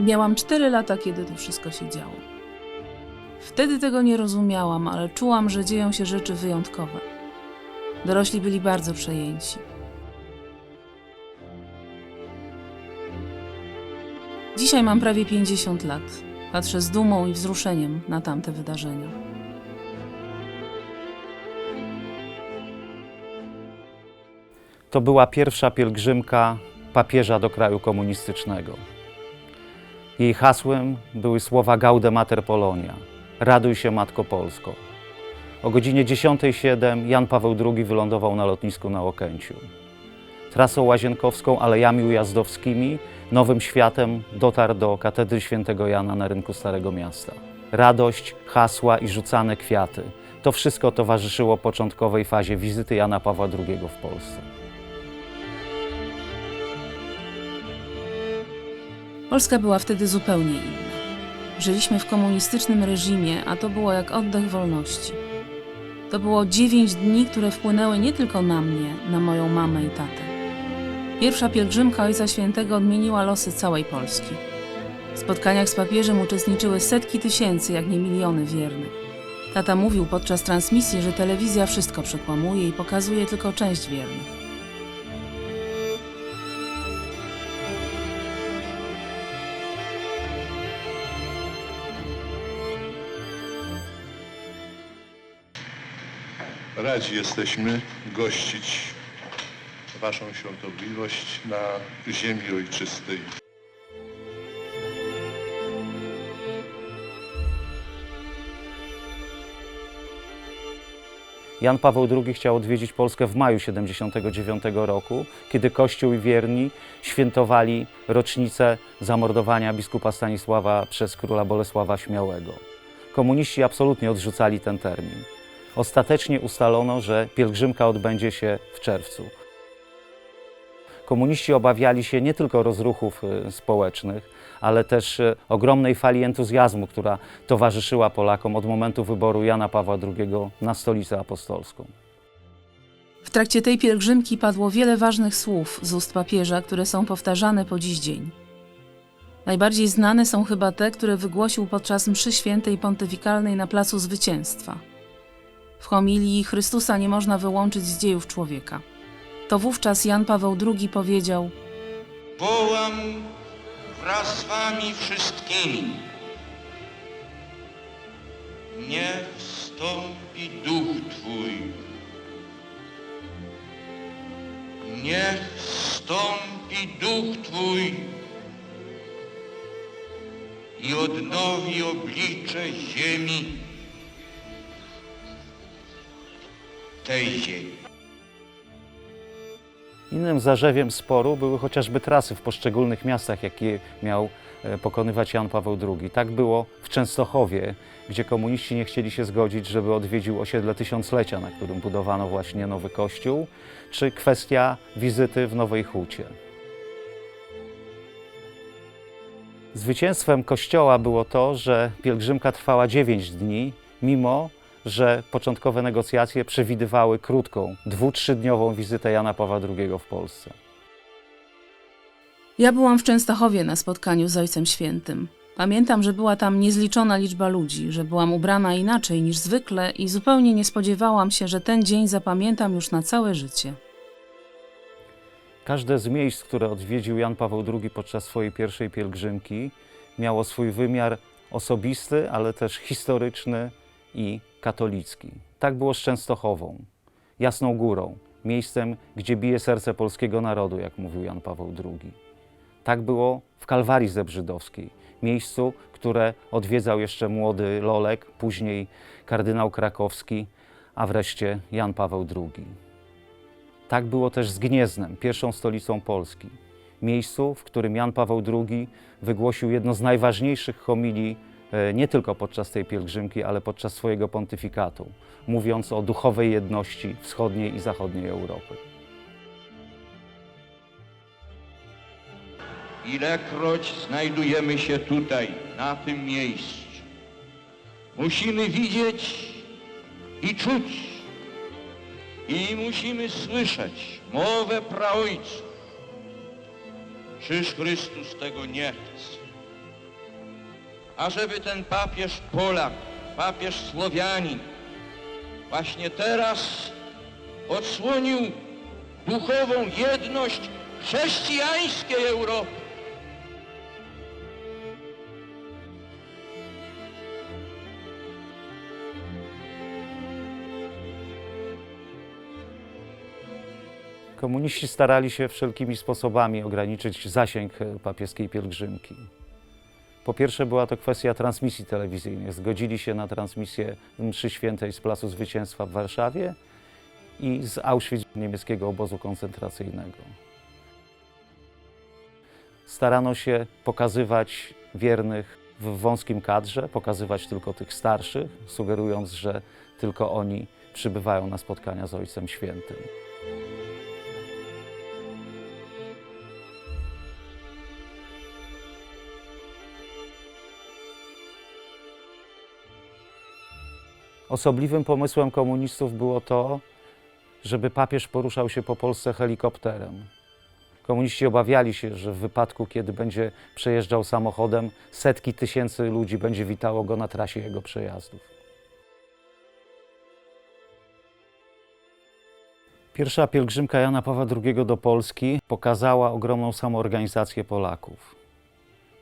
Miałam 4 lata, kiedy to wszystko się działo. Wtedy tego nie rozumiałam, ale czułam, że dzieją się rzeczy wyjątkowe. Dorośli byli bardzo przejęci. Dzisiaj mam prawie 50 lat. Patrzę z dumą i wzruszeniem na tamte wydarzenia. To była pierwsza pielgrzymka papieża do kraju komunistycznego. Jej hasłem były słowa Gaude Mater Polonia. Raduj się Matko Polsko. O godzinie 10.07 Jan Paweł II wylądował na lotnisku na Okęciu. Trasą łazienkowską, alejami ujazdowskimi, Nowym Światem dotarł do katedry świętego Jana na rynku Starego Miasta. Radość, hasła i rzucane kwiaty. To wszystko towarzyszyło początkowej fazie wizyty Jana Pawła II w Polsce. Polska była wtedy zupełnie inna. Żyliśmy w komunistycznym reżimie, a to było jak oddech wolności. To było dziewięć dni, które wpłynęły nie tylko na mnie, na moją mamę i tatę. Pierwsza pielgrzymka Ojca Świętego odmieniła losy całej Polski. W spotkaniach z papieżem uczestniczyły setki tysięcy, jak nie miliony wiernych. Tata mówił podczas transmisji, że telewizja wszystko przekłamuje i pokazuje tylko część wiernych. Radzi jesteśmy gościć Waszą świątobliwość na ziemi ojczystej. Jan Paweł II chciał odwiedzić Polskę w maju 79 roku, kiedy Kościół i wierni świętowali rocznicę zamordowania biskupa Stanisława przez króla Bolesława Śmiałego. Komuniści absolutnie odrzucali ten termin. Ostatecznie ustalono, że pielgrzymka odbędzie się w czerwcu. Komuniści obawiali się nie tylko rozruchów y, społecznych, ale też y, ogromnej fali entuzjazmu, która towarzyszyła Polakom od momentu wyboru Jana Pawła II na stolicę apostolską. W trakcie tej pielgrzymki padło wiele ważnych słów z ust papieża, które są powtarzane po dziś dzień. Najbardziej znane są chyba te, które wygłosił podczas mszy świętej pontyfikalnej na Placu Zwycięstwa. W homilii Chrystusa nie można wyłączyć z dziejów człowieka. To wówczas Jan Paweł II powiedział: Wołam wraz z wami wszystkimi. Niech wstąpi duch Twój. Niech wstąpi duch Twój i odnowi oblicze ziemi, tej ziemi. Innym zarzewiem sporu były chociażby trasy w poszczególnych miastach, jakie miał e, pokonywać Jan Paweł II. Tak było w Częstochowie, gdzie komuniści nie chcieli się zgodzić, żeby odwiedził osiedle tysiąclecia, na którym budowano właśnie nowy kościół, czy kwestia wizyty w Nowej Hucie. Zwycięstwem Kościoła było to, że pielgrzymka trwała 9 dni, mimo że początkowe negocjacje przewidywały krótką, dwu, trzydniową wizytę Jana Pawła II w Polsce. Ja byłam w Częstochowie na spotkaniu z Ojcem Świętym. Pamiętam, że była tam niezliczona liczba ludzi, że byłam ubrana inaczej niż zwykle i zupełnie nie spodziewałam się, że ten dzień zapamiętam już na całe życie. Każde z miejsc, które odwiedził Jan Paweł II podczas swojej pierwszej pielgrzymki, miało swój wymiar osobisty, ale też historyczny i katolicki. Tak było z Częstochową, Jasną Górą, miejscem, gdzie bije serce polskiego narodu, jak mówił Jan Paweł II. Tak było w Kalwarii Zebrzydowskiej, miejscu, które odwiedzał jeszcze młody Lolek, później kardynał krakowski, a wreszcie Jan Paweł II. Tak było też z Gnieznem, pierwszą stolicą Polski. Miejscu, w którym Jan Paweł II wygłosił jedno z najważniejszych homilii nie tylko podczas tej pielgrzymki, ale podczas swojego pontyfikatu, mówiąc o duchowej jedności wschodniej i zachodniej Europy. Ilekroć znajdujemy się tutaj, na tym miejscu, musimy widzieć i czuć, i musimy słyszeć mowę praojców. Czyż Chrystus tego nie chce? Ażeby ten papież Polak, papież Słowianin właśnie teraz odsłonił duchową jedność chrześcijańskiej Europy. Komuniści starali się wszelkimi sposobami ograniczyć zasięg papieskiej pielgrzymki. Po pierwsze była to kwestia transmisji telewizyjnej. Zgodzili się na transmisję mszy świętej z Placu Zwycięstwa w Warszawie i z Auschwitz, niemieckiego obozu koncentracyjnego. Starano się pokazywać wiernych w wąskim kadrze, pokazywać tylko tych starszych, sugerując, że tylko oni przybywają na spotkania z Ojcem Świętym. Osobliwym pomysłem komunistów było to, żeby papież poruszał się po Polsce helikopterem. Komuniści obawiali się, że w wypadku, kiedy będzie przejeżdżał samochodem, setki tysięcy ludzi będzie witało go na trasie jego przejazdów. Pierwsza pielgrzymka Jana Pawła II do Polski pokazała ogromną samoorganizację Polaków.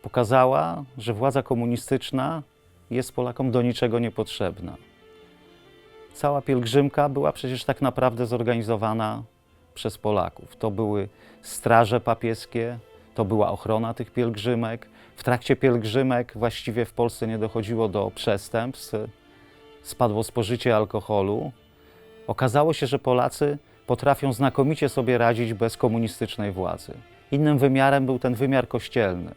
Pokazała, że władza komunistyczna jest Polakom do niczego niepotrzebna. Cała pielgrzymka była przecież tak naprawdę zorganizowana przez Polaków. To były straże papieskie, to była ochrona tych pielgrzymek. W trakcie pielgrzymek właściwie w Polsce nie dochodziło do przestępstw, spadło spożycie alkoholu. Okazało się, że Polacy potrafią znakomicie sobie radzić bez komunistycznej władzy. Innym wymiarem był ten wymiar kościelny.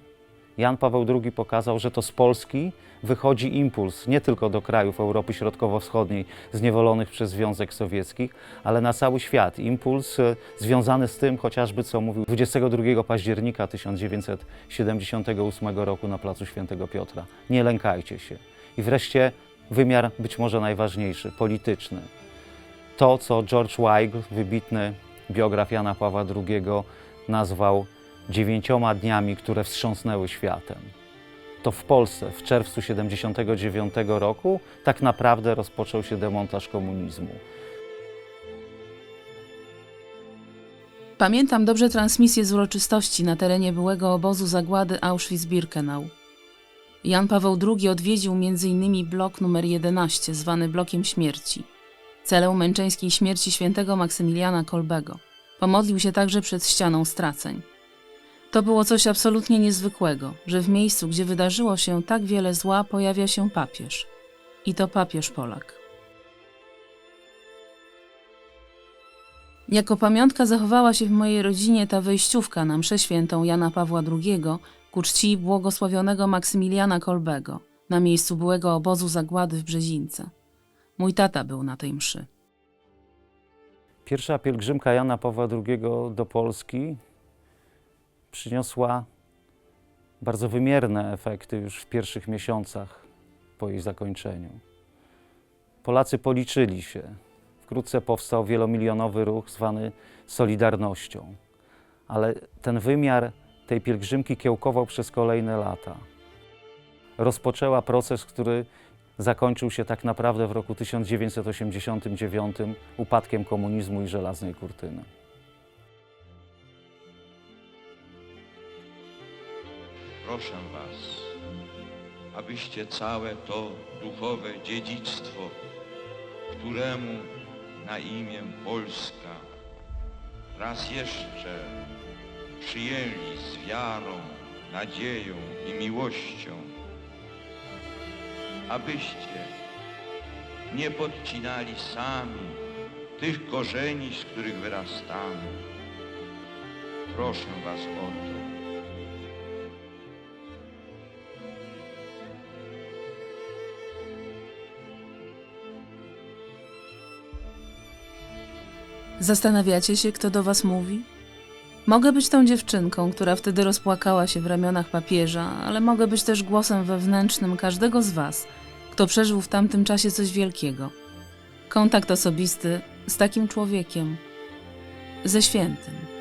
Jan Paweł II pokazał, że to z Polski wychodzi impuls nie tylko do krajów Europy Środkowo-Wschodniej zniewolonych przez Związek Sowiecki, ale na cały świat. Impuls e, związany z tym chociażby, co mówił 22 października 1978 roku na Placu Świętego Piotra. Nie lękajcie się. I wreszcie wymiar być może najważniejszy, polityczny. To, co George Weigl, wybitny biograf Jana Pawła II, nazwał dziewięcioma dniami, które wstrząsnęły światem. To w Polsce w czerwcu 1979 roku tak naprawdę rozpoczął się demontaż komunizmu. Pamiętam dobrze transmisję z uroczystości na terenie byłego obozu zagłady Auschwitz-Birkenau. Jan Paweł II odwiedził m.in. blok numer 11, zwany blokiem śmierci, celę męczeńskiej śmierci świętego Maksymiliana Kolbego. Pomodlił się także przed ścianą straceń. To było coś absolutnie niezwykłego, że w miejscu, gdzie wydarzyło się tak wiele zła, pojawia się papież. I to papież Polak. Jako pamiątka zachowała się w mojej rodzinie ta wejściówka na mszę świętą Jana Pawła II ku czci błogosławionego Maksymiliana Kolbego na miejscu byłego obozu zagłady w Brzezińce. Mój tata był na tej mszy. Pierwsza pielgrzymka Jana Pawła II do Polski przyniosła bardzo wymierne efekty już w pierwszych miesiącach po jej zakończeniu. Polacy policzyli się. Wkrótce powstał wielomilionowy ruch zwany Solidarnością. Ale ten wymiar tej pielgrzymki kiełkował przez kolejne lata. Rozpoczęła proces, który zakończył się tak naprawdę w roku 1989 upadkiem komunizmu i żelaznej kurtyny. Proszę Was, abyście całe to duchowe dziedzictwo, któremu na imię Polska raz jeszcze przyjęli z wiarą, nadzieją i miłością, abyście nie podcinali sami tych korzeni, z których wyrastamy. Proszę Was o to. Zastanawiacie się, kto do was mówi? Mogę być tą dziewczynką, która wtedy rozpłakała się w ramionach papieża, ale mogę być też głosem wewnętrznym każdego z was, kto przeżył w tamtym czasie coś wielkiego. Kontakt osobisty z takim człowiekiem, ze świętym.